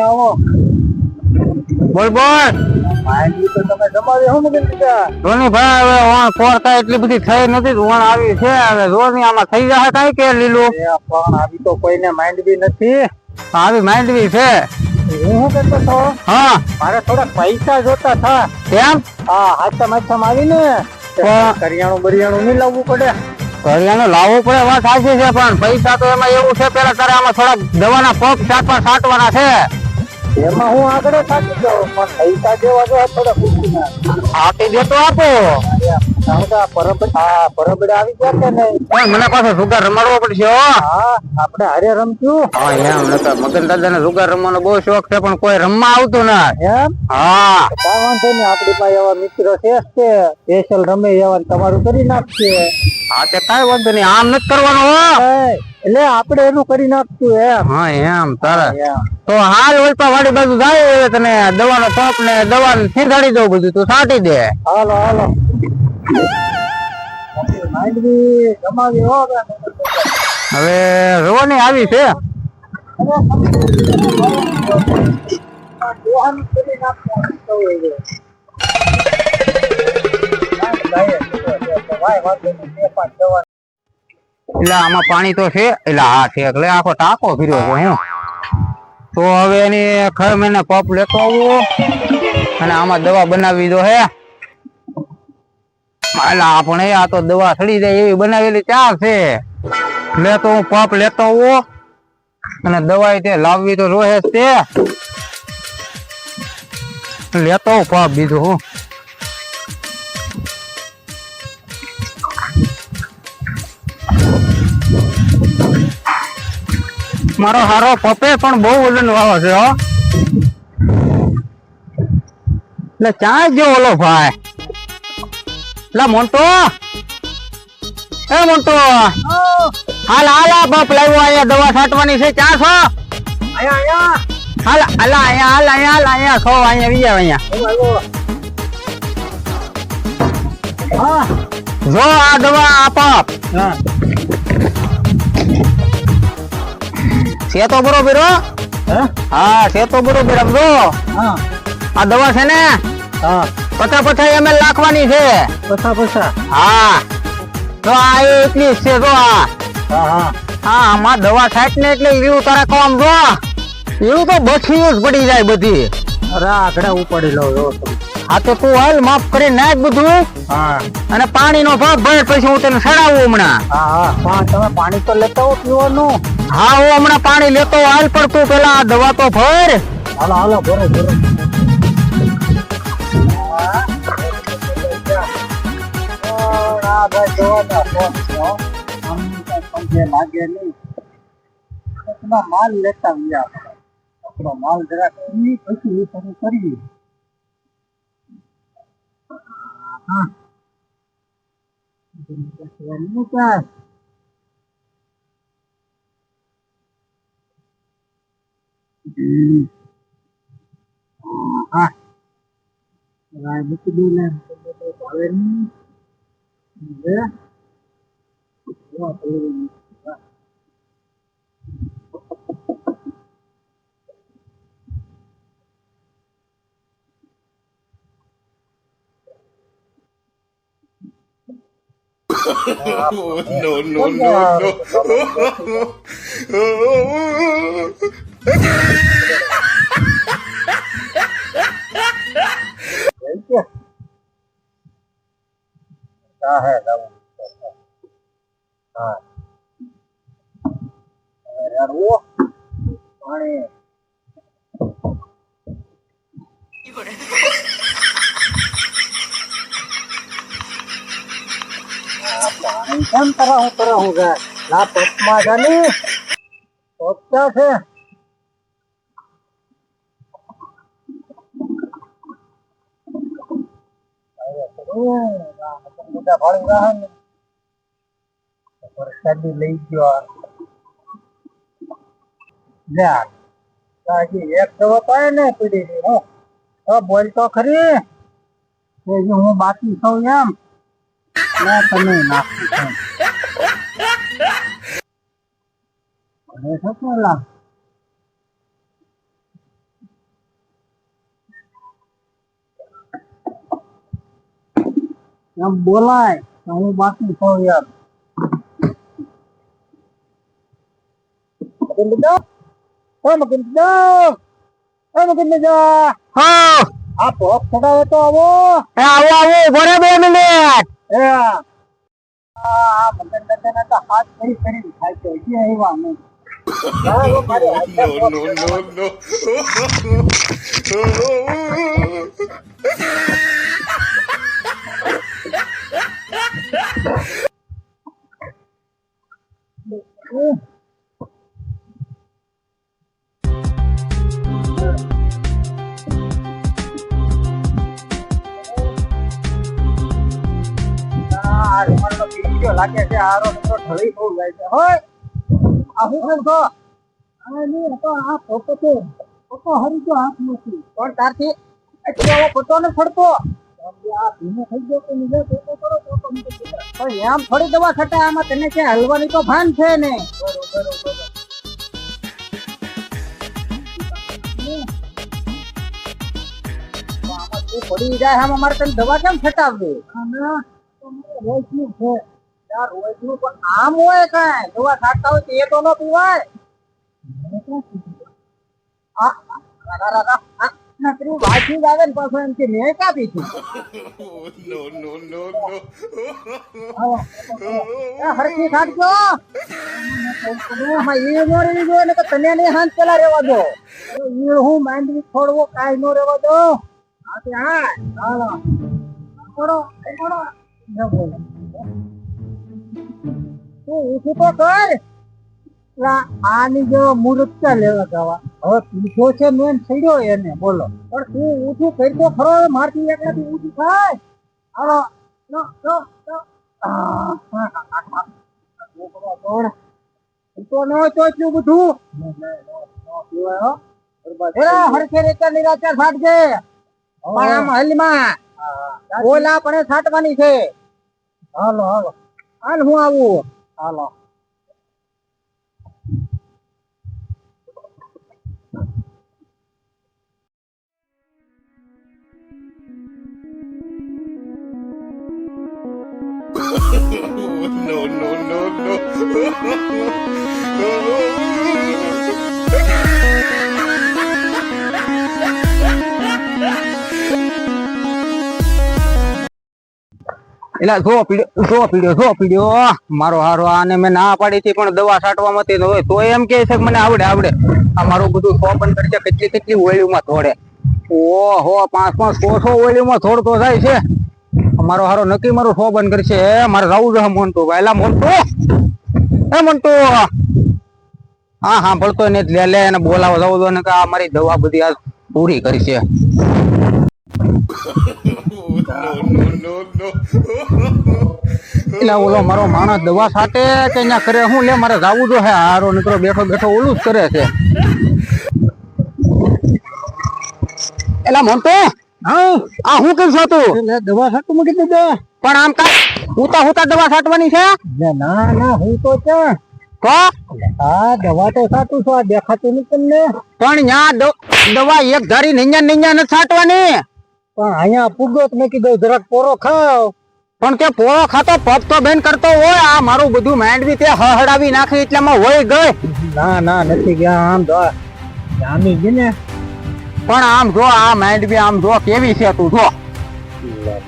આવો બોલ બોલ હવે વણ કોરતા એટલી બધી થઈ નથી વણ આવી છે હવે જોની આમાં થઈ જશે કઈ કે લીલું આવી તો કોઈને બી નથી આવી માઇન્ડ બી છે હું શું હતો? હા. મારે થોડા પૈસા જોતા થા કેમ? હા હાથમ હાથમ આવીને કરિયાણું બરિયાણું નહીં લાવવું પડે. કરિયાણું લાવવું પડે વાત સાચી છે પણ પૈસા તો એમાં એવું છે પેલા તારે આમાં થોડા દવાના પગ પણ છાંટવાના છે. એમાં હું આગળ થાકી જાઉં પણ પૈસા જેવા જો થોડા આપી. દેતો આપો હા પરબડે આવી ગયા કે નહીં પણ મને પાછો સુગાર રમાડવો પડશે હો. હારે રમશું? હા એમ નતા મગન દાદા ને સુગાર રમવાનો બહુ શોખ છે પણ કોઈ રમવા આવતું ના. એમ? હા. કાંઈ વાંધો નહીં આપણી પાસે એવા મિત્રો છે સ્પેશિયલ રમે એવા તમારું કરી નાખશે. હા તે કઈ વાંધો નહીં આમ નથી કરવાનો એટલે આપણે એનું કરી નાખશું એમ. હા એમ તારા. તો હાલ ઓલપા વાડી બાજુ જાય તને દવાનો પંપ ને દવા છીંડાડી દઉં બધું તું છાંટી દે. હાલો હાલો. હવે. રોવાની આવી છે. એટલે આમાં પાણી તો છે, એટલે હા છે, એટલે આખો ટાંકો ફર્યો છે હું તો હવે એની ખર મહિને પપ લેતો આવું અને આમાં દવા બનાવી દો હે એટલે આપણે આ તો દવા સડી જાય એવી બનાવેલી ચા છે. લેતો હું, પપ લેતો હું અને દવા તે લાવવી તો રોહે તે. લેતો હું પપ બીજું હું. મારો હારો પપે પણ બહુ વજન વાળો છે, હો. એટલે ચા જો ઓલો ભાઈ. એટલે મોન્ટો. એ મોન્ટો. હાલ હાલ આ બાપ લાવ્યો અહીંયા દવા છાંટવાની છે. ક્યાં છો? અહીંયા અહીંયા. હાલ હાલ અહીંયા હાલ અહીંયા હાલ અહીંયા છો અહીંયા બીજા અહીંયા. જો આ દવા આપ હા. છે તો બરોબર હો. છે તો બરોબર આમ જો. હા. આ દવા છે ને? હા. પચાસ પછા એમ લાખવાની છે. પછા પછા હા. તો આ એટલી છે તો આ. હા આમાં દવા છાંટ ને એટલે એવું તારા કામ જો. એવું તો બઠી જ પડી જાય બધી. અરે આગળ ઉપાડી લો જો. હા તો તું હાલ માફ કરી નાખ બધું. હા. અને પાણીનો ભાગ ભર પછી હું તને સડાવું હમણાં. હા હા. પણ તમે પાણી તો લેતા હો પીવાનું. હા હું હમણાં પાણી લેતો હાલ પણ તું પેલા આ દવા તો ભર. હાલો હાલો ભરો ભરો. માલ લેતા આપણો માલ જરાક પછી શરૂ કરીએ હા. એનું કાંઈ હમ. હા રાય મૂકી દઉં ને તો તો ભાવે નહીં. હવે જોવા પડે. હા. no, no, no, no. Ra hè đâu? À. Ra đũa. Paଣି. પાણી કેમ તરાહું તરાહું છે લા પટમાં છે ને પચ્ચા છે એક દવા તો ને પીડી ની હો, બોલ તો ખરી. હું બાકી છું એમ. તમે નાખી એમ બોલાય તો હું બાકી છું યાર મગન બેટા ઓ મગન બેટા ઓ મગન બેટા હા આ પોપ ચડાવે તો આવો એ આવો આવો ઊભો રે બે મિનિટ એ આ આ તો હાથ કરી કરી ખાય છે no, no, no, no. લાગે છે આરો તો ઢળી બહુ જાય છે. હોય. આ હું કેમ છો? આ નહીં તો આ ફોટો છે. ફોટો હરી તો હાથ નથી પણ તારથી? એટલે આવો પોતો ને ફરતો થોડી દવા ખટા આમાં તને કે હલવાની તો ભાન છે ને. તો પડી જાય આમ અમારે તને દવા કેમ છટાવવી છે. રોજનું પણ આમ હોય કાંઈ? દવા છાંટતા હોય તો તો ન પીવાય. આ રા રા રા આ નકરી વાંચી આવે ને પાછો એમ કે મેં ક્યાં પીધું? no, no, no, આવો. હરખી છાંટજો આમાં નો રહેવી જોઈએ ને તને નહીં હાથ પેલા રહેવા દો. એ હું માંડવી છોડવો કાંઈ નો રહેવા દો. હા તે હા ન બોલો તું ઊઠું તો કર. આની જો મૂર્છા લેવા જવા? હવે પીછો છે મેન છડ્યો એને બોલો. પણ તું ઊઠું કરી તો ખરો મારથી એકલાથી ઊઠું થાય. હાલો નો નો તો ન ચોચ્યું બધું. હરખે રીતે નિરાચાર છાંટજે. પણ આમ હલમાં ઓલા પણ છાટવાની છે. હાલો હાલો. હાલ હું આવું. Alo no, no, no, no. એટલે જો પીડ્યો જો પીડ્યો જો પીડ્યો. મારો હારો આને મેં ના પાડી હતી પણ દવા છાંટવા માંથી તો હોય. તો એમ કે છે કે મને આવડે આવડે. આ મારું બધું સો શોપન છે કેટલી કેટલી ઓળીમાં થોડે ઓહો પાંચ પાંચ સો સો ઓળીમાં થોડતો થાય છે. મારો હારો નક્કી મારું સો બંધ કરશે. મારે રાવું છે ભાઈ. એલા મોન્ટુ! એ મોન્ટુ! હા હા ભળતો ને લે લે એને બોલાવો જવું દો ને કે આ મારી દવા બધી આ પૂરી કરી છે. no, no, no, એટલે ઓલો મારો માણસ દવા સાથે કે અહીંયા કરે? હું લે મારે જાવું જો હે. હારો નીકળો બેઠો બેઠો ઓલું જ કરે છે. એલા મોન્ટો હા? આ હું કઈ છો તું એટલે દવા છાંટું મૂકી દીધો પણ આમ કા હુતા હુતા દવા છાંટવાની છે? ના ના હું તો છે હા દવા તો છાંટું છું આ દેખાતું નહીં તમને? પણ ન્યા દવા એક ધારી નિંજા નિંજા નથી છાંટવાની. પણ અહીંયા પૂગો તો મેં કીધું જરાક પોરો ખાવ પણ તે પોરો ખાતો પગ તો બેન કરતો હોય આ મારું બધું માંડવી તે હહડાવી નાખી એટલામાં હોય ગઈ. ના ના નથી ગયા આમ તો જામી ગઈ ને. પણ આમ જો આ માંડવી આમ જો કેવી છે તું જો.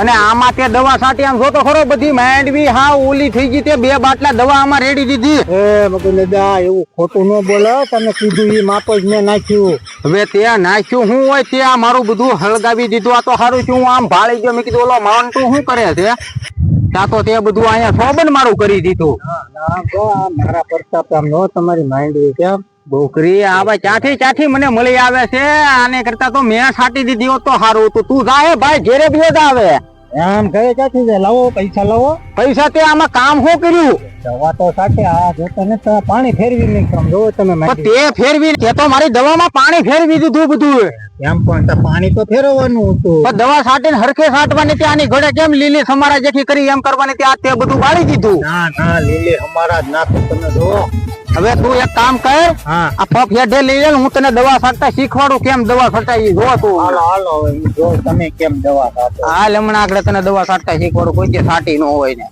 અને આમાં તે દવા સાટી આમ જોતો ખરો બધી માંડવી હા ઓલી થઈ ગઈ તે બે બાટલા દવા આમાં રેડી દીધી. એ મગન દાદા એવું ખોટું ન બોલો તમે કીધું એ માપ જ મેં નાખ્યું. હવે તે નાખ્યું હું હોય તે આ મારું બધું હળગાવી દીધું આ તો સારું છું હું આમ ભાળી ગયો મેં કીધું ઓલો માવંટુ શું કરે છે? ત્યાં તો તે બધું અહીંયા સોબન મારું કરી દીધું. આ મારા પ્રતાપ નો તમારી માંડવી કેમ? છોકરી આવે ક્યાંથી ક્યાંથી મને મળી આવે છે? આને કરતા તો મેં છાંટી દીધી હોત તો સારું હતું. તું જાય ભાઈ ઘેરે બે જ આવે આમ ઘરે ક્યાંથી છે? લાવો પૈસા લાવો. પૈસા તે આમાં કામ હું કર્યું? દવા તો સાથે આ જો તને પાણી ફેરવી નહીં જો તમે તે ફેરવી તે તો મારી દવામાં પાણી ફેરવી દીધું બધું. એમ પણ પાણી તો ફેરવવાનું હતું. પણ દવા સાટીને હરખે સાટવાની ત્યાં આની ઘડે કેમ લીલી સમારા જેથી કરી એમ કરવાની ત્યાં તે બધું બાળી દીધું. ના ના લીલી અમારા જ નાખું તમે જોવો હવે તું એક કામ કર હા. આ પગ હેઠે લઈ લે હું તને દવા ફાટતા શીખવાડું કેમ દવા છટાઈ જો તું. હાલો હાલો જો તમે કેમ દવા ખાતો હાલ હમણાં આગળ તને દવા છાંટતા શીખવાડું કોઈ કે ફાટી ન હોય ને.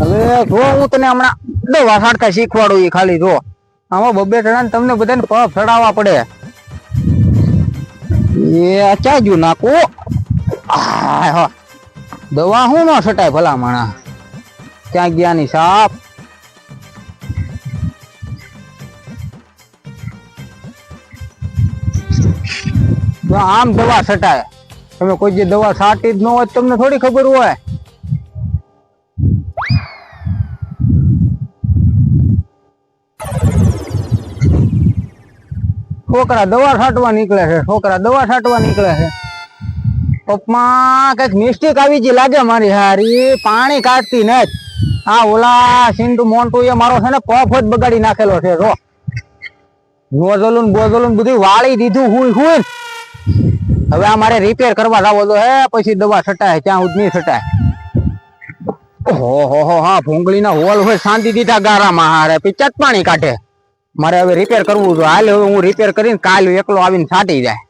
હવે જો હું તને હમણાં દવા ફાટતા શીખવાડું એ ખાલી જો. આમાં બબે ટણા ને તમને બધાને પગ ચડાવવા પડે. એ ચાજુ નાખું. હા હો. દવા હું ન છટાય ભલા માણા ક્યાં ગયા ની સાપ આમ દવા છટાય. તમે કોઈ જે દવા છાંટી જ ન હોય તમને થોડી ખબર હોય. છોકરા દવા છાંટવા નીકળે છે, છોકરા દવા છાંટવા નીકળે છે. પપ્પા કંઈક મિસ્ટેક આવી ગઈ લાગે મારી. હારી, પાણી કાઢતી ને હા ઓલા સિંધુ મોન્ટુ એ મારો છે ને પફ જ બગાડી નાખેલો છે, જો. નોઝલું બોઝલું બધું વાળી દીધું હુઈ હુઈ હવે આ મારે રિપેર કરવા લાવો તો હે, પછી દવા છટાય ત્યાં નહીં છટાય? હો હો, હા, ભૂંગળીના હોલ હોય શાંતિ દીધા ગારામાં, હારે. પછી પાણી કાઢે. મારે હવે રિપેર કરવું છે. હાલ હવે હું રિપેર કરીને કાલ એકલો આવીને છાંટી જાય.